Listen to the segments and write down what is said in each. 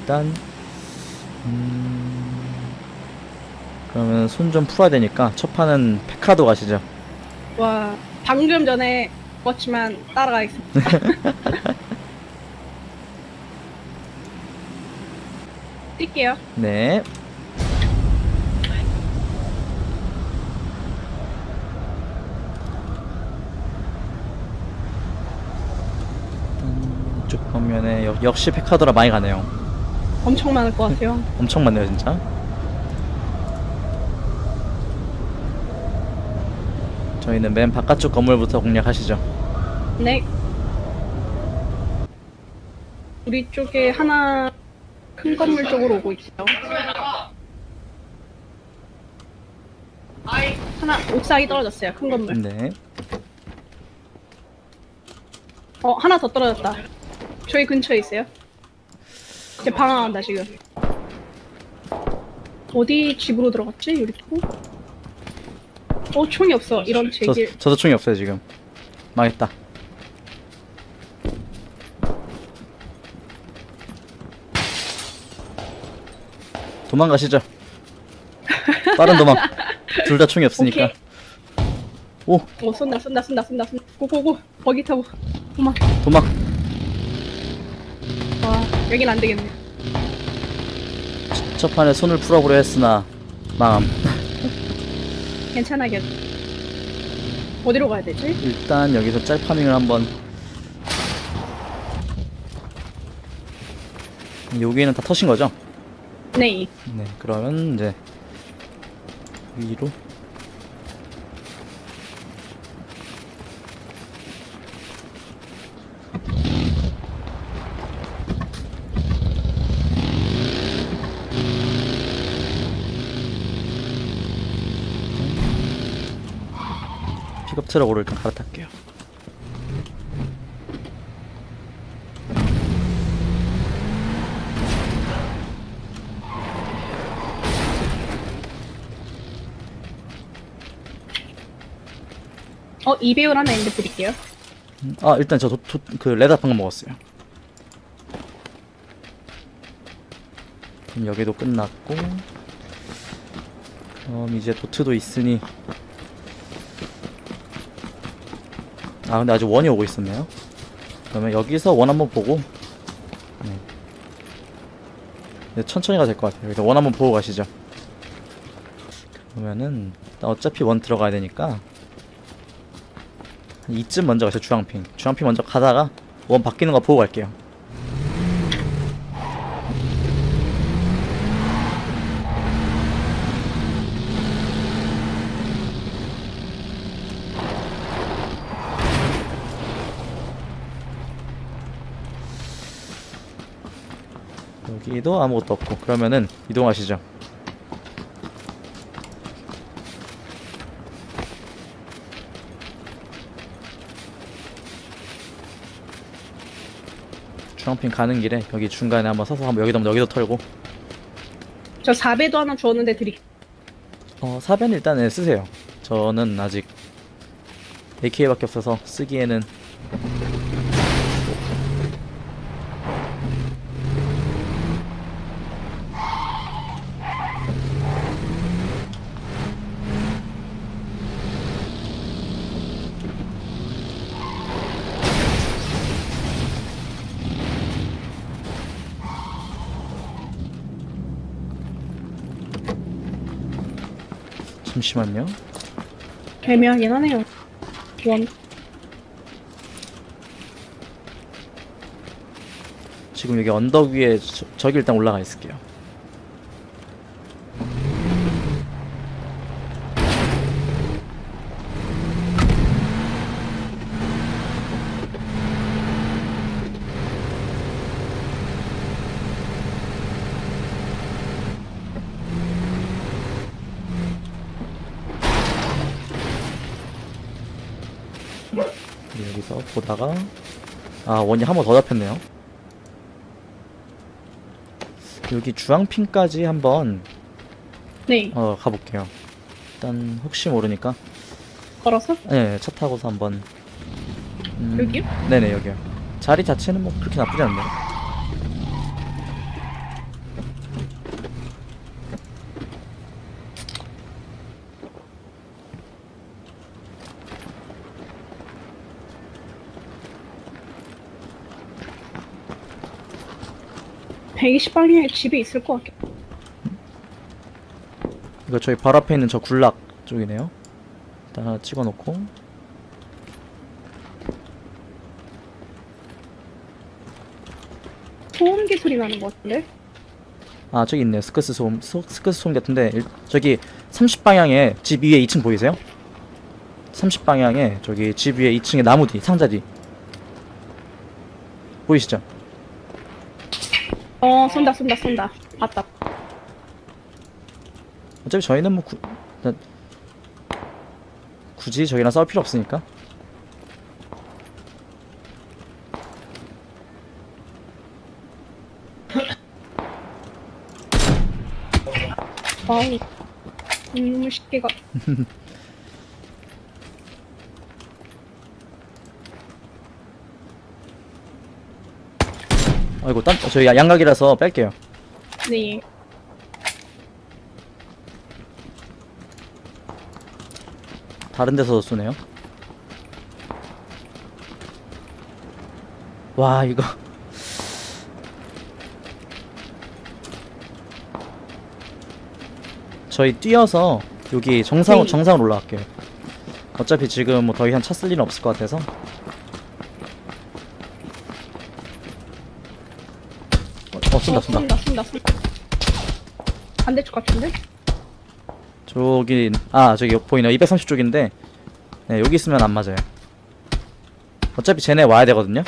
일단 음... 그러면 손 좀 풀어야 되니까 첫 판은 페카도 가시죠. 와 방금 전에 죽었지만 따라가겠습니다. 뛸게요. 네. 음, 이쪽 방면에 역, 역시 페카도라 많이 가네요. 엄청 많을 것 같아요. 엄청 많네요, 진짜. 저희는 맨 바깥쪽 건물부터 공략하시죠. 네. 우리 쪽에 하나 큰 건물 쪽으로 오고 있어요. 하나 옥상이 떨어졌어요. 큰 건물. 네. 어 하나 더 떨어졌다. 저희 근처에 있어요. 이제 방황한다 지금. 어디 집으로 들어갔지? 쪽? 어 총이 없어. 이런 저, 제길. 저도 총이 없어요, 지금. 망했다. 도망가시죠. 빠른 도망. 둘 다 총이 없으니까. 오케이. 오, 어 쏜다 쏜다 쏜다 쏜다 쏜다. 고고고. 버기 타고. 도망. 도망. 와 여긴 안 되겠네. 첫 판에 손을 풀어보려 했으나 망함. 괜찮아 괜. 어디로 가야 되지? 일단 여기서 짤 파밍을 한번. 여기는 다 터신 거죠? 네. 네, 그러면 이제 위로. 트럭으로 일단 갈아탈게요. 어 이배율 하나 있는데 드릴게요. 아 일단 저 그 레다 방금 먹었어요. 그럼 여기도 끝났고 그럼 이제 도트도 있으니 아 근데 아직 원이 오고 있었네요. 그러면 여기서 원 한번 보고 네. 네, 천천히 가도 될 것 같아요. 여기서 원 한번 보고 가시죠. 그러면은 일단 어차피 원 들어가야 되니까 한 이쯤 먼저 가세요 주황핑 주황핑 먼저 가다가 원 바뀌는 거 보고 갈게요 여기도 아무것도 없고 그러면은 이동하시죠 주황핑 가는 길에 여기 중간에 한번 서서 한번 여기도 한번 여기도 털고 저 4배도 하나 주었는데 드릴. 어 사변 일단 은 쓰세요 저는 아직 AK밖에 없어서 쓰기에는 잠시만요 애매하긴 하네요. 원. 지금 여기 언덕 위에 저, 저기 일단 올라가 있을게요 네, 여기서 보다가 아 원이 한 번 더 잡혔네요 여기 주황핀까지 한번 네. 어 가볼게요 일단 혹시 모르니까 걸어서? 네 차 타고서 한번 음, 여기요? 네네 여기요 자리 자체는 뭐 그렇게 나쁘지 않네요 120방향에 집에 있을 것 같아. 이거 저희 바로 앞에 있는 저 굴락 쪽이네요. 일단 하나 찍어놓고 소음기 소리 나는 것 같은데? 아 저기 있네요. 스크스 소음 스- 스크스 소음 같은데 일- 저기 30방향에 집 위에 2층 보이세요? 30방향에 저기 집 위에 2층에 나무 뒤 상자 뒤 보이시죠? 어, 쏜다, 쏜다, 쏜다. 봤다. 어차피 저희는 뭐 구, 일단 굳이 저기랑 싸울 필요 없으니까 아우. 음, 쉽게가. 아이고 딴 저희 양각이라서 뺄게요. 네. 다른 데서 쏘네요. 와 이거 저희 뛰어서 여기 정상 네. 정상으로 올라갈게요. 어차피 지금 뭐 더 이상 차 쓸 일은 없을 것 같아서. 어, 어 쏜다 쏜다. 쏜다, 쏜다, 쏜다. 반대쪽 같은데? 저기 아 저기 보이네요. 230쪽인데. 네, 여기 있으면 안 맞아요. 어차피 쟤네 와야 되거든요.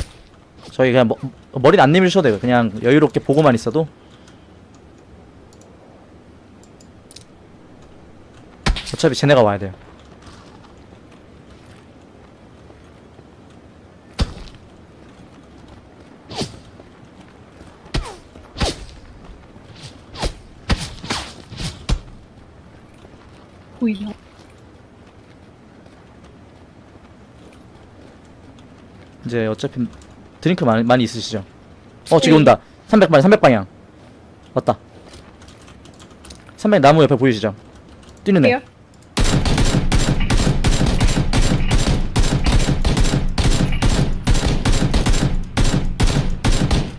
저희 그냥 머, 머리는 안 내밀으셔도 돼요. 그냥 여유롭게 보고만 있어도. 어차피 쟤네가 와야 돼요 보이냐? 이제 어차피 드링크 많이, 많이 있으시죠 어 저기 네. 온다 300방향 300방향 왔다 300 나무 옆에 보이시죠 뛰는 애?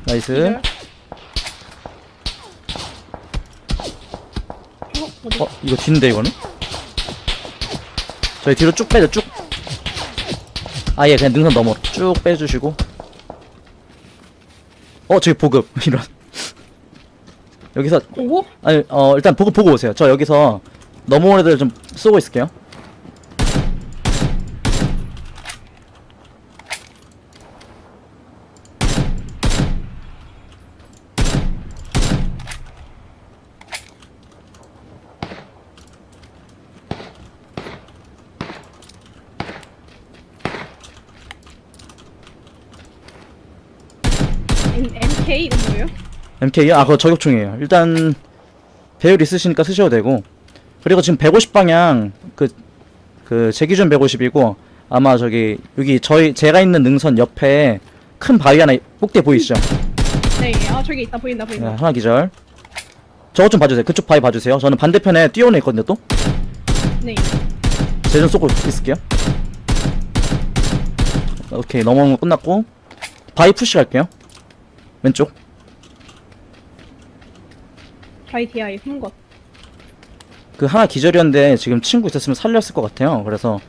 나이스. 어, 어디? 어 이거 뒤인데 이거는? 저희 뒤로 쭉 빼죠 쭉. 아예 그냥 능선 넘어. 쭉 빼주시고. 어 저기 보급. 이런. 여기서 오고? 아니 어 일단 보급 보고 오세요. 저 여기서 넘어온 애들 좀 쏘고 있을게요 MK 이거 뭐예요? MK요? 아 그거 저격총이에요 일단 배율 있으시니까 쓰셔도 되고 그리고 지금 150방향 그 그 제 기준 150이고 아마 저기 여기 저희 제가 있는 능선 옆에 큰 바위 하나 꼭대 보이시죠? 네, 아 저기 있다 보인다 네, 보인다. 하나 기절. 저것 좀 봐주세요. 그쪽 바위 봐주세요. 저는 반대편에 뛰어오는 애 있거든요, 또. 네. 쟤좀 쏘고 있을게요. 오케이, 넘어오는 거 끝났고. 바위 푸시 갈게요. 왼쪽. 바이디아이 한 것. 그 하나 기절이었는데 지금 친구 있었으면 살렸을 것 같아요. 그래서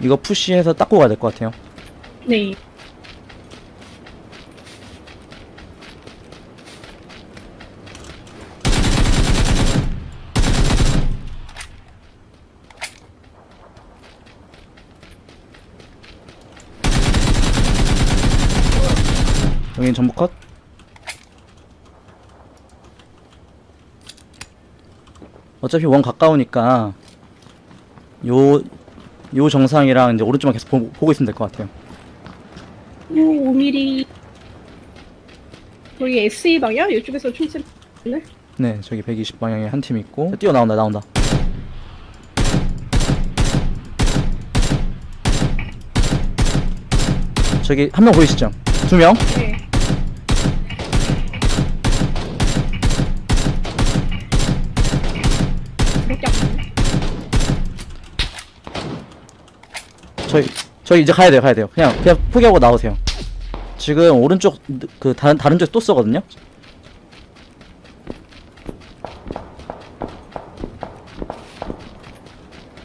이거 푸시해서 닦고 가야 될 것 같아요. 네. 여긴 전부 컷. 어차피 원 가까우니까 요, 요 정상이랑 이제 오른쪽만 계속 보, 보고 있으면 될 것 같아요. 오, 5mm. 여기 SE 방향? 이쪽에서 총소리 네? 네, 저기 120 방향에 한 팀 있고 뛰어 나온다, 나온다. 저기 한 명 보이시죠? 두 명? 네. 그렇게 아프네. 저희 저희 이제 가야 돼요, 가야 돼요. 그냥 그냥 포기하고 나오세요. 지금 오른쪽 그 다른 다른 쪽에 또 쏘거든요.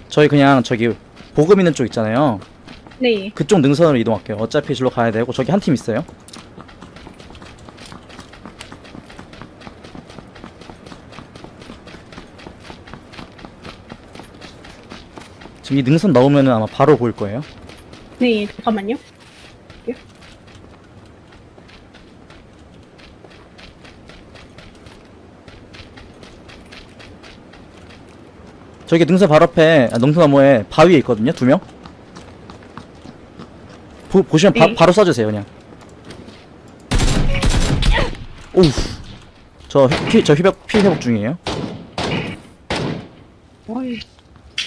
저희 그냥 저기 보급 있는 쪽 있잖아요. 네. 그쪽 능선으로 이동할게요. 어차피 절로 가야 되고 저기 한 팀 있어요. 지금 이 능선 넣으면은 아마 바로 보일 거예요. 네. 잠깐만요. 저기 능선 바로 앞에 아, 능선 너머에 바위에 있거든요. 두 명. 보, 보시면 바, 네. 바 로 쏴주세요 그냥. 오우. 저, 피, 저 휘백, 피 회복 중이에요. 어이.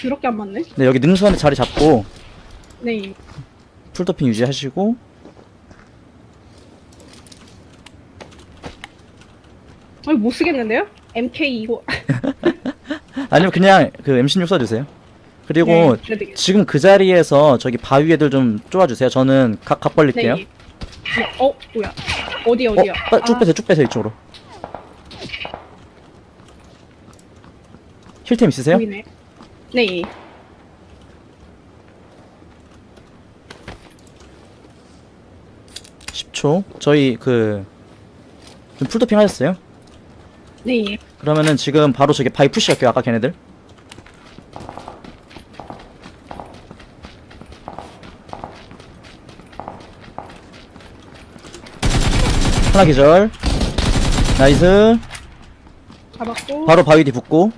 더럽게 안 맞네. 네, 여기 능선에 자리 잡고 네. 풀도핑 유지하시고 어이 못 쓰겠는데요? MK 이거. 아니면 그냥 그 M16 쏴주세요. 그리고 네, 그래도 지금 그 자리에서 저기 바위 애들 좀 쪼아주세요. 저는 각, 각 벌릴게요. 네. 네. 어 뭐야? 어디 어, 어디야? 빠- 쭉 빼세요, 쭉 빼세요, 이쪽으로. 힐템 있으세요? 보이네. 네. 십 10초. 저희 그, 좀 풀도핑 하셨어요? 네. 그러면은 지금 바로 저기 바위 푸시 할게요, 아까 걔네들. 하나 기절. 나이스. 잡았고. 바로 바위 뒤 붙고.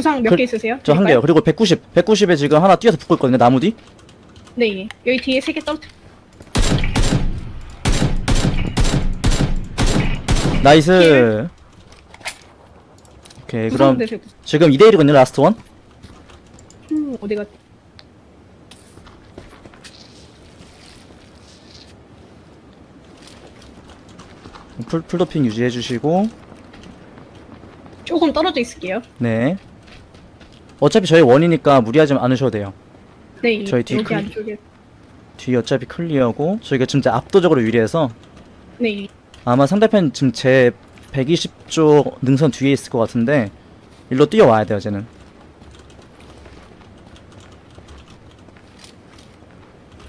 부상 몇 그- 개 있으세요? 저 한 개요. 그리고 190. 190에 지금 하나 뛰어서 붙고 있거든요, 나무 뒤. 네. 여기 뒤에 세 개 떨어뜨. 나이스. 오케이, 그럼 부상되세요. 지금 2대 1이거든요, 라스트 원. 음, 어디 갔? 풀, 풀도핑 유지해 주시고. 조금 떨어져 있을게요. 네. 어차피 저희 원이니까 무리하지 않으셔도 돼요. 네. 저희 뒤 여기 클- 안쪽에. 뒤 어차피 클리어고 저희가 진짜 압도적으로 유리해서 네. 아마 상대편 지금 제 120쪽 능선 뒤에 있을 것 같은데 일로 뛰어와야 돼요 쟤는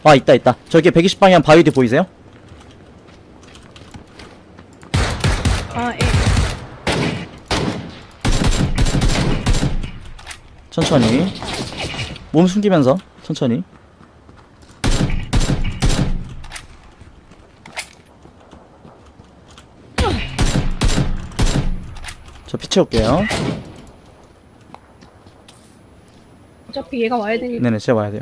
아 있다 있다 저기 120방향 바위 뒤 보이세요? 아, 예. 천천히. 몸 숨기면서 천천히. 저피 채울게요. 어차피 얘가 와야 되니까. 네네 진짜 와야 돼요.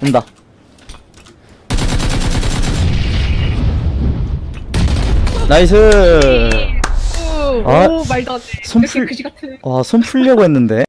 온다. 나이스! 오, 아, 오 말도 안 돼. 손풀- 이렇게 그지 같은. 와 손 풀려고 했는데